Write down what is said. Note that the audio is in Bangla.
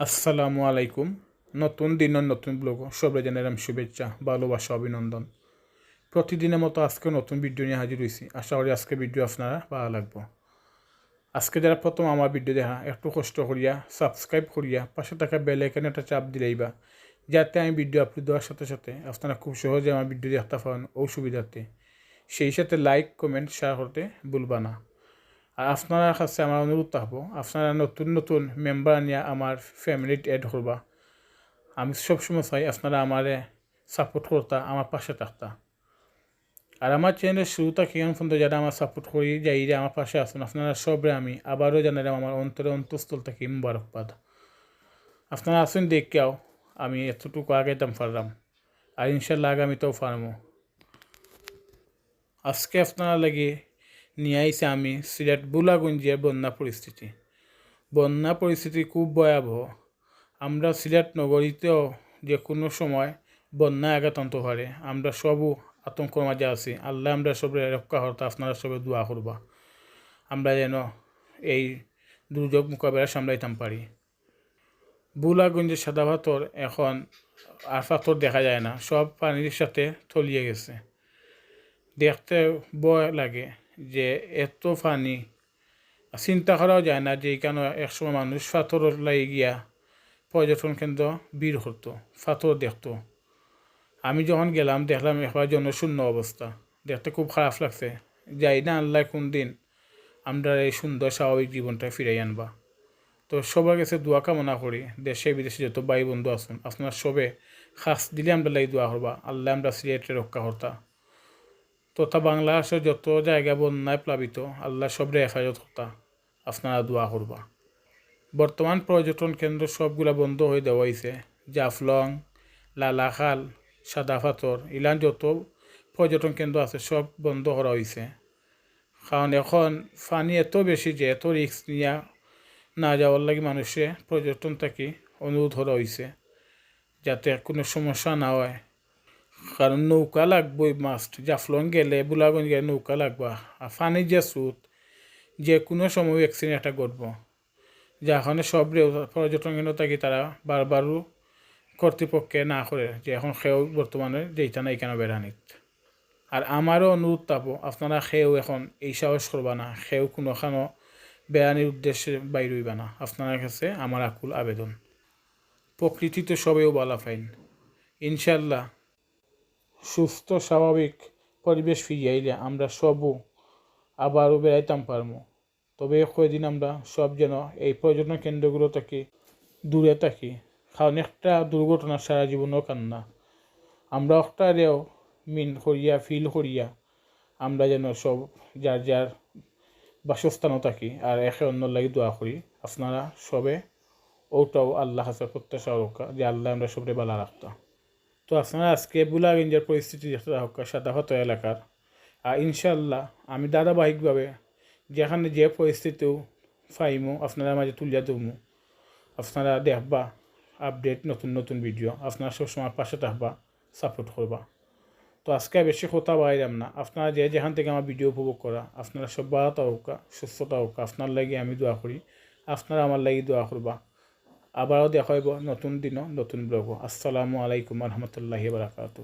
আসসালামু আলাইকুম। নতুন দিনের নতুন ব্লগ, সবাই জানালাম শুভেচ্ছা, ভালোবাসা, অভিনন্দন। প্রতিদিনের মতো আজকে নতুন ভিডিও নিয়ে হাজির হয়েছি আশা করি আজকে ভিডিও আপনারা ভালো লাগবো। আজকে যারা প্রথম আমার ভিডিও দেখা, একটু কষ্ট করিয়া সাবস্ক্রাইব করিয়া, পাশে থাকা বেল এখানে একটা চাপ দিলেইবা, যাতে আমি ভিডিও আপলোড দেওয়ার সাথে সাথে আপনারা খুব সহজে আমার ভিডিও দেখতে পারেন ও সুবিধাতে সেই সাথে লাইক কমেন্ট শেয়ার করতে ভুলবা না। আর আপনার কাছে আমার অনুরোধ থাকব, আপনারা নতুন নতুন মেম্বার নিয়ে আমার ফ্যামিলিত এড করবা। আমি সবসময় চাই আপনারা আমারে সাপোর্ট করতা, আমার পাশে থাকতা। আর আমার চ্যানেলের শুরুটা কেমন পর্যন্ত যারা আমার সাপোর্ট করি, যাই যে আমার পাশে আসুন আপনারা সবরে আমি আবারও জানালাম আমার অন্তরে অন্তঃস্থল থেকে মুবারকবাদ। আপনারা আসুন দেখেও আমি এতটুকু আগাইতাম পারলাম। আর ইনশাল্লাহ আগামীতেও পারব। আজকে আপনারা লাগে নিয়ে আইসে আমি সিলেট বুলাগঞ্জের বন্যা পরিস্থিতি বন্যা পরিস্থিতি খুব ভয়াবহ। আমরা সিলেট নগরীতেও যে কোনো সময় বন্যা আঘাত পারে আমরা সবও আতঙ্কর মাঝে আছি। আল্লাহ আমরা সবে রক্ষা হতো আপনারা সবে দোয়া করবা আমরা যেন এই দুর্যোগ মোকাবেলা সামলাইতাম পারি বুলাগঞ্জের সাদা পাথর এখন আর পাথর দেখা যায় না। সব পানির সাথে তলিয়ে গেছে। দেখতে ভয় লাগে। যে এত পানি চিন্তা করাও যায় না যে কেন একসময় মানুষ পাথর লাগে গিয়া পর্যটন কেন্দ্র ভিড় হতো, পাথর দেখতো। আমি যখন গেলাম, দেখলাম একবার জনশূন্য অবস্থা। দেখতে খুব খারাপ লাগছে। যাই না আল্লাহ কোন দিন আমরা এই সুন্দর স্বাভাবিক জীবনটা ফিরাই আনবা। তো সবার কাছে দোয়া কামনা করি, দেশে বিদেশে যত ভাই বন্ধু আসুন আপনার সবে খাস দিলে আমরা লাই দোয়া করবা। আল্লাহ আমরা সিলেটে রক্ষা করতা তথা বাংলাদেশের যত জায়গা বন্যায় প্লাবিত, আল্লাহ সবরে হেফাজত করতা। আপনারা দোয়া করবা। বর্তমান পর্যটন কেন্দ্র সবগুলা বন্ধ হয়ে দেওয়া হয়েছে জাফলং, লালাখাল সাদা পাথর ইলান যত পর্যটন কেন্দ্র আছে সব বন্ধ করা হয়েছে কারণ এখন পানি এত বেশি যে এত রিস্ক নিয়ে না যাওয়ার লাগে মানুষে পর্যটন থাকি অনুরোধ করা হয়েছে যাতে কোনো সমস্যা না হয়। কারণ নৌকা লাগবই মাস্ট জাফলং গেলে বুলাগঞ্জ গেলে নৌকা লাগবা আর পানির যে স্রোত যে কোনো সময় অ্যাক্সিডেন্ট একটা ঘটব যাখানে সব পর্যটন কেন্দ্র থাকি তারা বারবারও কর্তৃপক্ষে না করে যে এখন সেও বর্তমানে যেইটা নাই কেন বেড়ানিত আর আমারও অনুরোধ পাবো আপনারা সেও এখন এই সাহস করবা না সেও কোনোখানো বেড়ানির উদ্দেশ্যে বাইর হইবা না আপনার কাছে আমার আকুল আবেদন প্রকৃতি তো সবেও বলা ফাইন ইনশাল্লাহ সুস্থ, স্বাভাবিক পরিবেশ ফিরিয়ে আইলে আমরা সবও আবারও বেড়াইতাম পারব তবে কয়েকদিন আমরা সব যেন এই পর্যটন কেন্দ্রগুলো থেকে দূরে থাকি, কারণ একটা দুর্ঘটনা সারা জীবনও কান্না। আমরা অক্টারেও মিন করিয়া, ফিল করিয়া আমরা যেন সব যার যার বাসস্থানও থাকি আর একে অন্য লাগে দোয়া করি। আপনারা সবে ওটাও আল্লাহ হাসার প্রত্যাশা রক্ষা যে আল্লাহ আমরা সবরে বালা রাখতাম। তো আপনারা আজকে বুলাগঞ্জের পরিস্থিতি দেখতে হোক সাদাহত এলাকার। আর ইনশাল্লাহ আমি ধারাবাহিকভাবে যেখানে যে পরিস্থিতিও ফাইমো আপনারা মাঝে তুলিয়া দমু আপনারা দেখবা আপডেট নতুন নতুন ভিডিও আপনারা সবসময় পাশে থাকবা সাপোর্ট করবা। তো আজকে বেশি কথা বাইরাম না। আপনারা যে যেখান থেকে আমার ভিডিও উপভোগ করা, আপনারা সব বাড়াতা হোক সুস্থতা হোক আপনার লাগি আমি দোয়া করি। আপনারা আমার লাগি দোয়া করবা। আবারও দেখা হইব নতুন দিনও নতুন ব্লগ আসসালামু আলাইকুম রহমতুল্লাহি বারাকাতু